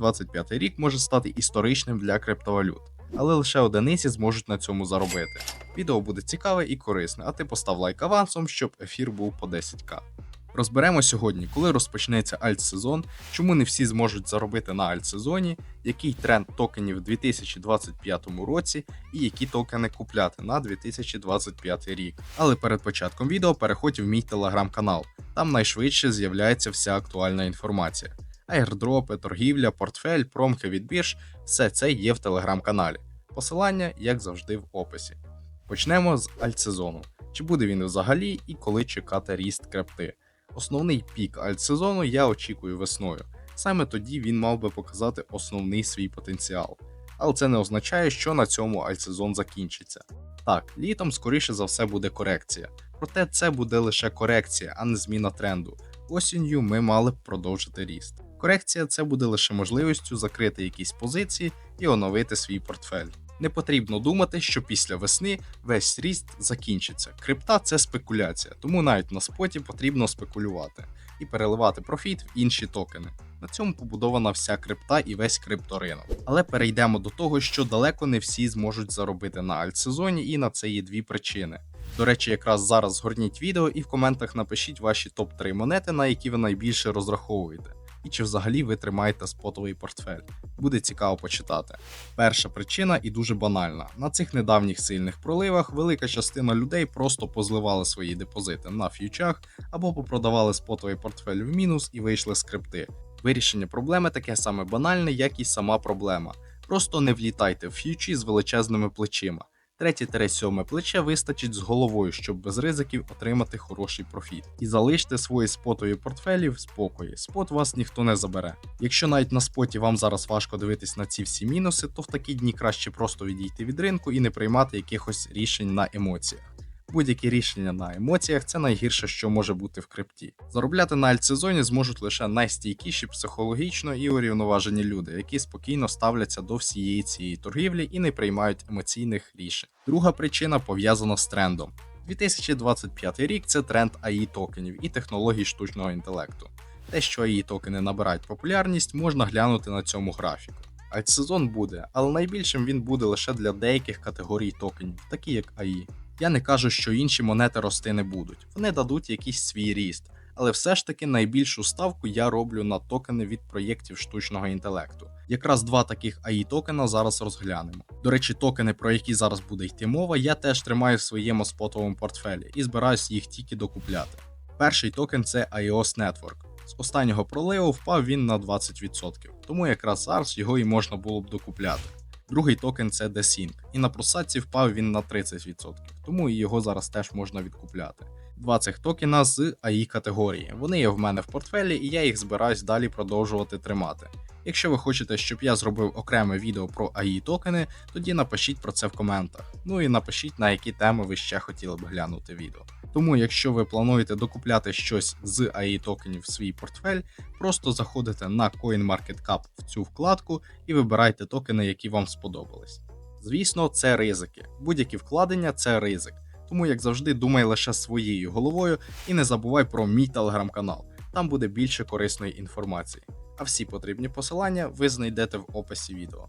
2025 рік може стати історичним для криптовалют, але лише одиниці зможуть на цьому заробити. Відео буде цікаве і корисне, а ти постав лайк авансом, щоб ефір був по 10к. Розберемо сьогодні, коли розпочнеться альт-сезон, чому не всі зможуть заробити на альт-сезоні, який тренд токенів у 2025 році і які токени купляти на 2025 рік. Але перед початком відео переходь в мій телеграм-канал. Там найшвидше з'являється вся актуальна інформація. Айрдропи, торгівля, портфель, промки від бірж все це є в телеграм-каналі. Посилання, як завжди, в описі. Почнемо з альтсезону. Чи буде він взагалі і коли чекати ріст крипти? Основний пік альтсезону я очікую весною. Саме тоді він мав би показати основний свій потенціал. Але це не означає, що на цьому альтсезон закінчиться. Так, літом скоріше за все буде корекція. Проте це буде лише корекція, а не зміна тренду. Осінню ми мали б продовжити ріст. Корекція це буде лише можливістю закрити якісь позиції і оновити свій портфель. Не потрібно думати, що після весни весь ріст закінчиться. Крипта це спекуляція, тому навіть на споті потрібно спекулювати і переливати профіт в інші токени. На цьому побудована вся крипта і весь крипторинок. Але перейдемо до того, що далеко не всі зможуть заробити на альтсезоні, і на це є дві причини. До речі, якраз зараз згорніть відео і в коментах напишіть ваші топ-3 монети, на які ви найбільше розраховуєте. І чи взагалі ви тримаєте спотовий портфель. Буде цікаво почитати. Перша причина і дуже банальна. На цих недавніх сильних проливах велика частина людей просто позливали свої депозити на ф'ючах або попродавали спотовий портфель в мінус і вийшли з крипти. Вирішення проблеми таке саме банальне, як і сама проблема. Просто не влітайте в ф'ючі з величезними плечима. Третє сьоме плече вистачить з головою, щоб без ризиків отримати хороший профіт. І залиште свої спотові портфелі в спокої. Спот вас ніхто не забере. Якщо навіть на споті вам зараз важко дивитись на ці всі мінуси, то в такі дні краще просто відійти від ринку і не приймати якихось рішень на емоціях. Будь-які рішення на емоціях це найгірше, що може бути в крипті. Заробляти на альтсезоні зможуть лише найстійкіші психологічно і урівноважені люди, які спокійно ставляться до всієї цієї торгівлі і не приймають емоційних рішень. Друга причина пов'язана з трендом. 2025 рік це тренд AI токенів і технологій штучного інтелекту. Те, що AI токени набирають популярність, можна глянути на цьому графіку. Альтсезон буде, але найбільшим він буде лише для деяких категорій токенів, такі як AI. Я не кажу, що інші монети рости не будуть, вони дадуть якийсь свій ріст, але все ж таки найбільшу ставку я роблю на токени від проєктів штучного інтелекту. Якраз два таких AI токена зараз розглянемо. До речі, токени, про які зараз буде йти мова, я теж тримаю в своєму спотовому портфелі і збираюсь їх тільки докупляти. Перший токен це iOS Network. З останнього проливу впав він на 20%, тому якраз зараз його і можна було б докупляти. Другий токен це Desync, і на просадці впав він на 30%, тому і його зараз теж можна відкупляти. Два цих токена з AI категорії. Вони є в мене в портфелі, і я їх збираюсь далі продовжувати тримати. Якщо ви хочете, щоб я зробив окреме відео про AI токени, тоді напишіть про це в коментах. Ну і напишіть на які теми ви ще хотіли б глянути відео. Тому, якщо ви плануєте докупляти щось з AI токенів в свій портфель, просто заходите на CoinMarketCap в цю вкладку і вибирайте токени, які вам сподобались. Звісно, це ризики. Будь-які вкладення це ризик. Тому, як завжди, думай лише своєю головою і не забувай про мій телеграм-канал. Там буде більше корисної інформації. А всі потрібні посилання ви знайдете в описі відео.